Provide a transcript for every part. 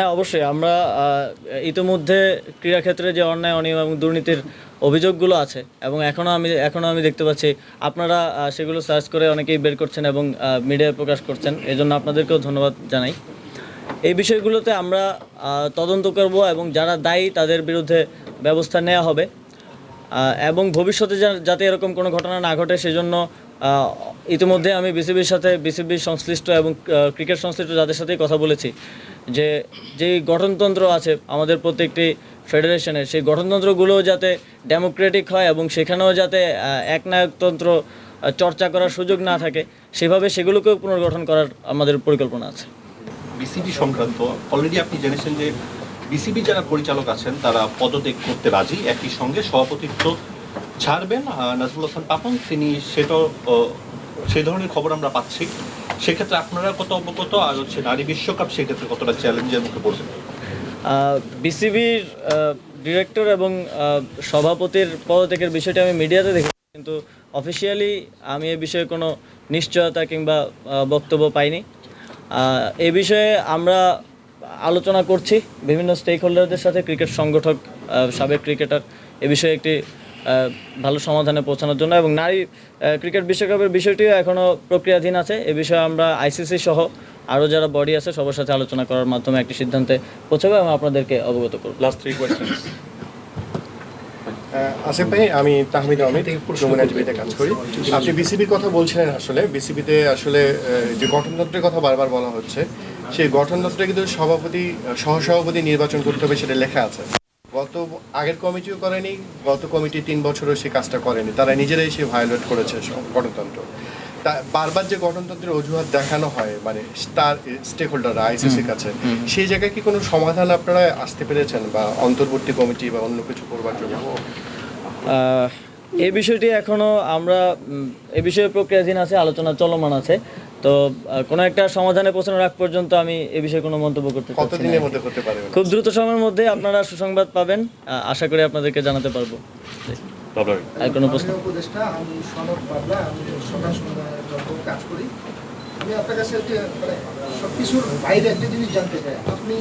হ্যাঁ অবশ্যই। আমরা ইতিমধ্যে ক্রীড়াক্ষেত্রে যে অন্যায়, অনিয়ম এবং দুর্নীতির অভিযোগগুলো আছে এবং এখনও আমি এখনও আমি দেখতে পাচ্ছি, আপনারা সেগুলো সার্চ করে অনেকেই বের করছেন এবং মিডিয়ায় প্রকাশ করছেন। এই জন্য আপনাদেরকেও ধন্যবাদ জানাই। এই বিষয়গুলোতে আমরা তদন্ত করব এবং যারা দায়ী তাদের বিরুদ্ধে ব্যবস্থা নেওয়া হবে। এবং ভবিষ্যতে যাতে এরকম কোনো ঘটনা না ঘটে, সেজন্য ইতিমধ্যে আমি বিসিবির সাথে বিসিবির সংশ্লিষ্ট এবং ক্রিকেট সংশ্লিষ্ট যাদের সাথেই কথা বলেছি, যে যেই গঠনতন্ত্র আছে আমাদের প্রত্যেকটি ফেডারেশনের, সেই গঠনতন্ত্রগুলো যাতে ডেমোক্রেটিক হয় এবং সেখানেও যাতে একনায়কতন্ত্র চর্চা করার সুযোগ না থাকে, সেভাবে সেগুলোকেও পুনর্গঠন করার আমাদের পরিকল্পনা আছে। বিসিবি সংক্রান্ত অলরেডি আপনি জেনেছেন যে বিসিবি যারা পরিচালক আছেন, তারা পদত্যাগ করতে রাজি, একই সঙ্গে সভাপতিত্ব ছাড়বেন নাজমুল হাসান পাপন তিনি আহ, সেই ধরনের খবর আমরা পাচ্ছি। সেক্ষেত্রে আপনারা কত অবগত আর হচ্ছে নারী বিশ্বকাপ সেক্ষেত্রে কতটা চ্যালেঞ্জের মুখে পড়বেন? বিসিবির ডিরেক্টর এবং সভাপতির পদত্যাগের বিষয়টি আমি মিডিয়াতে দেখি কিন্তু অফিসিয়ালি আমি এ বিষয়ে কোনো নিশ্চয়তা কিংবা বক্তব্য পাইনি। এ বিষয়ে আমরা আলোচনা করছি বিভিন্ন স্টেক হোল্ডারদের সাথে ক্রিকেট সংগঠক সাবেক ক্রিকেটার এ বিষয়ে একটি ভালো সমাধানে পৌঁছানোর জন্য এবং নারী আহ, ক্রিকেট বিশ্বকাপের বিষয়টিও এখনও প্রক্রিয়াধীন আছে। এ বিষয়ে আমরা আইসিসি সহ আরও যারা বডি আছে সবার সাথে আলোচনা করার মাধ্যমে একটি সিদ্ধান্তে পৌঁছাবো এবং আপনাদেরকে অবগত করব। Last three questions ah, Asif ভাই আমি তাহমিদ টিভিতে কাজ করি। আপনি বিসিবির কথা বলছিলেন আসলে। বিসিবিতে আসলে যে গঠনতন্ত্রের কথা বারবার বলা হচ্ছে সেই গঠনতন্ত্রে কিন্তু সভাপতি সহসভাপতি নির্বাচন করতে হবে সেটা লেখা আছে। গত আগের কমিটিও করেনি গত কমিটি তিন বছরও সে কাজটা করেনি। তারা নিজেরাই সে ভায়োলেট করেছে গণতন্ত্র। তা বারবার যে গণতন্ত্রের অজুহাত দেখানো হয় মানে তার স্টেক হোল্ডাররা আইসিসির কাছে সেই জায়গায় কি কোনো সমাধান আপনারা আসতে পেরেছেন বা অন্তর্বর্তী কমিটি বা অন্য কিছু করবার জন্য? এই বিষয়টি এখনও আমরা এ বিষয়ে প্রক্রিয়াধীন আছে আলোচনা চলমান আছে। তো কোনো একটা সমাধানে পৌঁছানোর আগ পর্যন্ত আমি এ বিষয়ে কোনো মন্তব্য করতে। কতদিনের মধ্যে পারে খুব দ্রুত সময়ের মধ্যে আপনারা সুসংবাদ পাবেন। আশা করি আপনাদেরকে জানাতে পারব। আর কোনো প্রশ্ন? মাননীয় উপদেষ্টা আমি সনদ পাবলা আমি সকাল সন্ধ্যা কাজ করি। আমি আপনার কাছে একটা মানে সব কিছুর বাইরে একটা জিনিস জানতে চাই। আপনি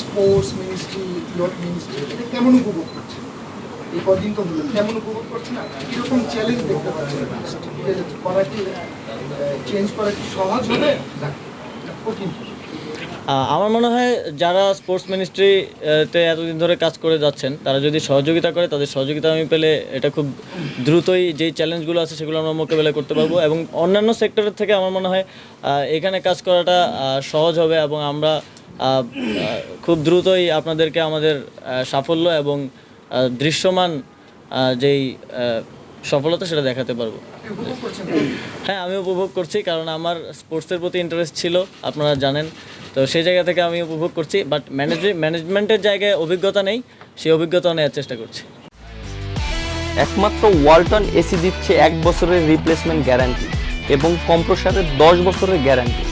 স্পোর্টস মিনিস্ট্রি ইয়ট মিনিস্ট্রি এটা কেমন উপভোগ করছেন? এই কদিন তো কেমন উপভোগ করছেন আর চ্যালেঞ্জ দেখতে পাচ্ছেন? করা কি চেঞ্জ করা কি সহজ হবে? কঠিন আমার মনে হয় যারা স্পোর্টস মিনিস্ট্রিতে এতদিন ধরে কাজ করে যাচ্ছেন, তারা যদি সহযোগিতা করে, তাদের সহযোগিতা আমি পেলে এটা খুব দ্রুতই যেই চ্যালেঞ্জগুলো আছে, সেগুলো আমরা মোকাবেলা করতে পারব। এবং অন্যান্য সেক্টরের থেকে আমার মনে হয় এখানে কাজ করাটা সহজ হবে এবং আমরা খুব দ্রুতই আপনাদেরকে আমাদের সাফল্য এবং দৃশ্যমান যেই সফলতা সেটা দেখাতে পারব। হ্যাঁ আমি উপভোগ করছি কারণ আমার স্পোর্টসের প্রতি ইন্টারেস্ট ছিল আপনারা জানেন। তো সেই জায়গা থেকে আমি উপভোগ করছি বাট ম্যানেজমেন্ট ম্যানেজমেন্টের জায়গায় অভিজ্ঞতা নেই সেই অভিজ্ঞতা নেওয়ার চেষ্টা করছি। একমাত্র ওয়ালটন এসি দিচ্ছে এক বছরের রিপ্লেসমেন্ট গ্যারান্টি এবং কম্প্রসারের দশ বছরের গ্যারান্টি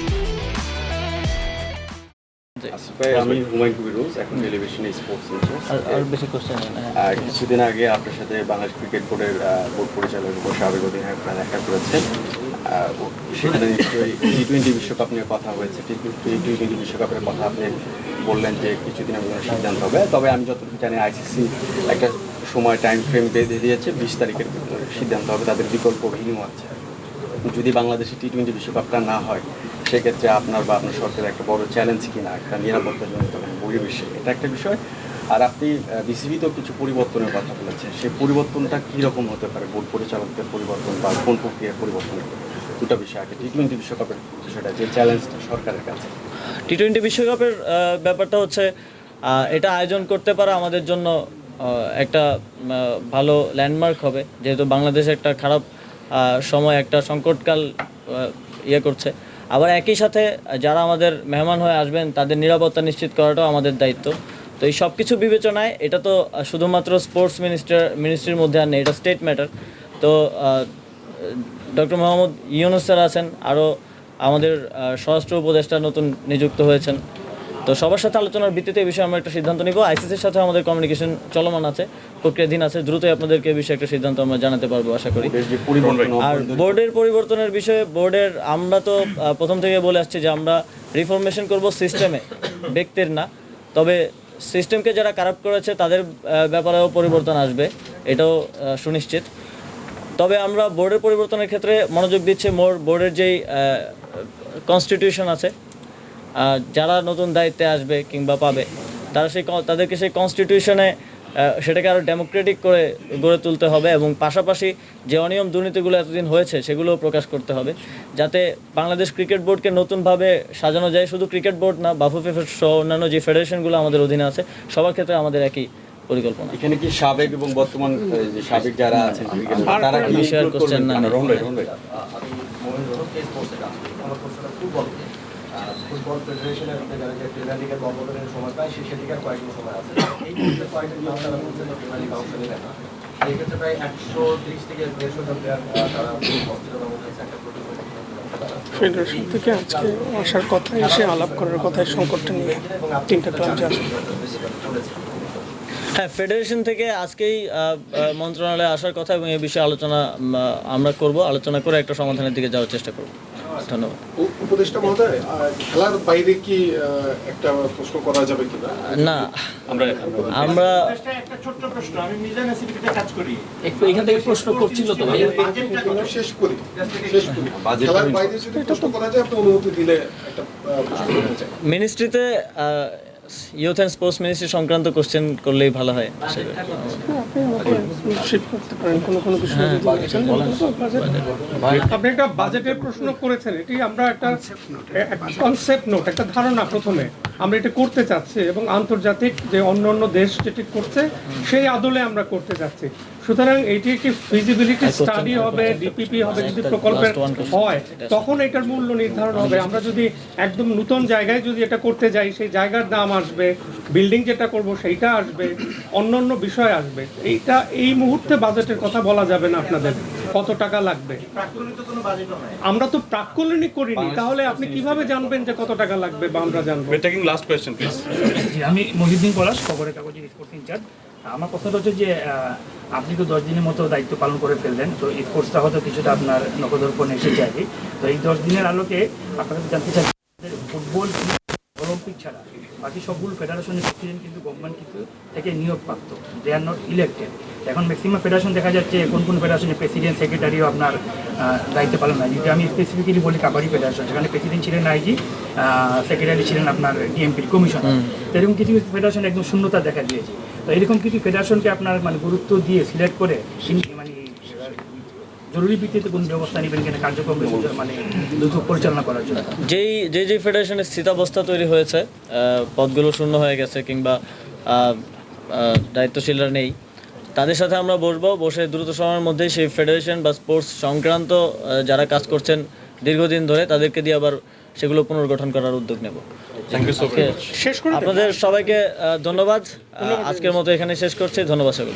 আমি হুমায়ুন কবির রোজ এখন টেলিভিশনে স্পোর্টস আর- আর বেশি কোশ্চেন আর কিছুদিন আগে আপনার সাথে বাংলাদেশ ক্রিকেট বোর্ডের বোর্ড পরিচালক ও সাবেক অধিনায়ক দেখা করেছেন। সেখানে নিশ্চয়ই টি টোয়েন্টি বিশ্বকাপ নিয়ে কথা হয়েছে। টি টোয়েন্টি বিশ্বকাপের কথা আপনি বললেন যে কিছুদিনের মধ্যে সিদ্ধান্ত হবে। তবে আমি যতটুকু জানি আইসিসি একটা সময় টাইম ফ্রেম বেঁধে দিয়েছে বিশ তারিখের সিদ্ধান্ত হবে তাদের বিকল্প ভিনিউ আছে। যদি বাংলাদেশে টি টোয়েন্টি বিশ্বকাপটা না হয় সেক্ষেত্রে আপনার বা আপনার সরকারের একটা বড় চ্যালেঞ্জ কিনা, একটা নিরাপত্তা নিরাপত্তাজনিত পরিবেশে, এটা একটা বিষয়। আর আপনি বিসিবিতেও কিছু পরিবর্তনের কথা বলেছেন। সেই পরিবর্তনটা কীরকম হতে পারে? বোর্ড পরিচালকদের পরিবর্তন বা কোন প্রক্রিয়ার পরিবর্তন দুটো বিষয় আগে। টি টোয়েন্টি বিশ্বকাপের বিষয়টা, যে চ্যালেঞ্জটা সরকারের কাছে। টি টোয়েন্টি বিশ্বকাপের ব্যাপারটা হচ্ছে এটা আয়োজন করতে পারা আমাদের জন্য একটা ভালো ল্যান্ডমার্ক হবে। যেহেতু বাংলাদেশ একটা খারাপ সময়, একটা সংকটকাল ইয়ে করছে। আবার একই সাথে যারা আমাদের মেহমান হয়ে আসবেন, তাদের নিরাপত্তা নিশ্চিত করাটাও আমাদের দায়িত্ব। তো এই সব কিছু বিবেচনায় এটা তো শুধুমাত্র স্পোর্টস মিনিস্টার মিনিস্ট্রির মধ্যে আর নেই, এটা স্টেট ম্যাটার তো ডক্টর মোহাম্মদ ইউনুস স্যার আছেন, আরও আমাদের স্বরাষ্ট্র উপদেষ্টা নতুন নিযুক্ত হয়েছেন। তো সবার সাথে আলোচনার ভিত্তিতে এই বিষয়ে আমরা একটা সিদ্ধান্ত নিব। আইসিসির সাথে আমাদের কমিউনিকেশন চলমান আছে প্রক্রিয়াধীন আছে দ্রুতই আপনাদেরকে এই বিষয়ে একটা সিদ্ধান্ত আমরা জানাতে পারব আশা করি। আর বোর্ডের পরিবর্তনের বিষয়ে বোর্ডের আমরা তো প্রথম থেকে বলে আসছি যে আমরা রিফরমেশন করব সিস্টেমে ব্যক্তির না। তবে সিস্টেমকে যারা কারাপ্ট করেছে তাদের ব্যাপারেও পরিবর্তন আসবে এটাও আহ, সুনিশ্চিত। তবে আমরা বোর্ডের পরিবর্তনের ক্ষেত্রে মনোযোগ দিচ্ছি মোর বোর্ডের যেই কনস্টিটিউশন আছে যারা নতুন দায়িত্বে আসবে কিংবা পাবে তারা সেই তাদেরকে সেই কনস্টিটিউশনে সেটাকে আরও ডেমোক্রেটিক করে গড়ে তুলতে হবে এবং পাশাপাশি যে অনিয়ম দুর্নীতিগুলো এতদিন হয়েছে সেগুলোও প্রকাশ করতে হবে যাতে বাংলাদেশ ক্রিকেট বোর্ডকে নতুনভাবে সাজানো যায়। শুধু ক্রিকেট বোর্ড না বাফুফে সহ অন্যান্য যে ফেডারেশনগুলো আমাদের অধীনে আছে সবার ক্ষেত্রে আমাদের একই পরিকল্পনা। এখানে কি সাবেক এবং বর্তমান যে সাবেক যারা আছেন তারা কি include করছেন? না। ফুটবল ফেডারেশনের আপনি যে প্রিমিয়ার লিগের বদলের সময় প্রায় শেষের দিকে আর কয়েকদিন সময় আছে। এই কয়েকদিন নাম তারা বলছেন প্রিমিয়ার লিগ অংশ নেবে না এই ক্ষেত্রে প্রায় একশো ত্রিশ থেকে দেড়শো জন প্লেয়ার তারা অস্থিরতার মধ্যে একটা ফেডারেশন থেকে আজকে আসার কথা এসে আলাপ করার কথা সংকটটা নিয়ে তিনটা ক্লাব যে হ্যাঁ ফেডারেশন থেকে আজকেই মন্ত্রণালয়ে আসার কথা এবং এ বিষয়ে আলোচনা আমরা করব। আলোচনা করে একটা সমাধানের দিকে যাওয়ার চেষ্টা করব। ধন্যবাদ। উপদেষ্টা মহোদয় খেলার বাইরে কি আহ, একটা প্রশ্ন করা যাবে কিনা? না। আমরা একটা ছোট্ট প্রশ্ন। আমি মিজান এসিপিতে কাজ করি। একটু এখান থেকে প্রশ্ন করছিল তো ভাই। শেষ করি শেষ করি। বাজেট খেলার বাইরে যদি প্রশ্ন করা যায় আপনি অনুমতি দিলে একটা আহ, প্রশ্ন করতে চাই মিনিস্ট্রিতে ইউথ অ্যান্ড স্পোর্টস মিনিস্ট্রি সংক্রান্ত কোশ্চেন করলেই ভালো হয়। আপনি একটা বাজেটের প্রশ্ন করেছেন, এটি আমরা একটা কনসেপ্ট নোট একটা ধারণা প্রথমে। আমরা এটা করতে চাচ্ছি এবং আন্তর্জাতিক যে অন্য অন্য দেশ যেটি করছে, সেই আদলে আমরা করতে চাচ্ছি। সুতরাং এটি একটি ফিজিবিলিটি স্টাডি হবে ডিপিপি হবে যদি প্রকল্পের হয় তখন এটার মূল্য নির্ধারণ হবে। আমরা যদি একদম নতুন জায়গায় যদি এটা করতে যাই সেই জায়গার দাম আসবে বিল্ডিং যেটা করব সেইটা আসবে অন্য অন্য বিষয় আসবে। এইটা এই মুহূর্তে বাজেটের কথা বলা যাবে না আপনাদের কত টাকা লাগবে। আমরা তো প্রাক্কলনই করিনি তাহলে আপনি কীভাবে জানবেন যে কত টাকা লাগবে বা আমরা জানব? জি, আমি মহিউদ্দিন পলাশ খবরের কাগজের স্পোর্টস ইনচার্জ আমার কথাটা হচ্ছে যে আপনি তো দশ দিনের মতো দায়িত্ব পালন করে ফেললেন তো এই কোর্সটা হয়তো কিছুটা আপনার নকদর্পণে এসেছে আর কি তো এই দশ দিনের আলোকে আপনাদের জানতে চাই ফুটবল অলিম্পিক ছাড়া বাকি সবগুলো ফেডারেশনের প্রেসিডেন্ট কিন্তু গভর্নমেন্ট কিন্তু থেকে নিয়োগপ্রাপ্ত? দে আর নট ইলেক্টেড এখন ম্যাক্সিমাম ফেডারেশন দেখা যাচ্ছে কোন কোন ফেডারেশনের প্রেসিডেন্ট সেক্রেটারিও আপনার দায়িত্ব পালন হয়। যদি আমি স্পেসিফিক্যালি বলি কাবাডি ফেডারেশন সেখানে প্রেসিডেন্ট ছিলেন আইজি সেক্রেটারি ছিলেন আপনার ডিএমপির কমিশনার তো এরকম কিছু কিছু ফেডারেশন একদম শূন্যতা দেখা দিয়েছে। এরকম কিছু ফেডারেশনকে আপনার মানে গুরুত্ব দিয়ে সিলেক্ট করে মানে মানে যেই যে যে ফেডারেশনের স্থিতাবস্থা তৈরি হয়েছে পদগুলো শূন্য হয়ে গেছে কিংবা দায়িত্বশীলরা নেই, তাদের সাথে আমরা বসবো, বসে দ্রুত সময়ের মধ্যেই সেই ফেডারেশন বা স্পোর্টস সংক্রান্ত যারা কাজ করছেন দীর্ঘদিন ধরে, তাদেরকে দিয়ে আবার সেগুলো পুনর্গঠন করার উদ্যোগ নেব। শেষ আপনাদের সবাইকে ধন্যবাদ। আজকের মতো এখানে শেষ করছি। ধন্যবাদ সকল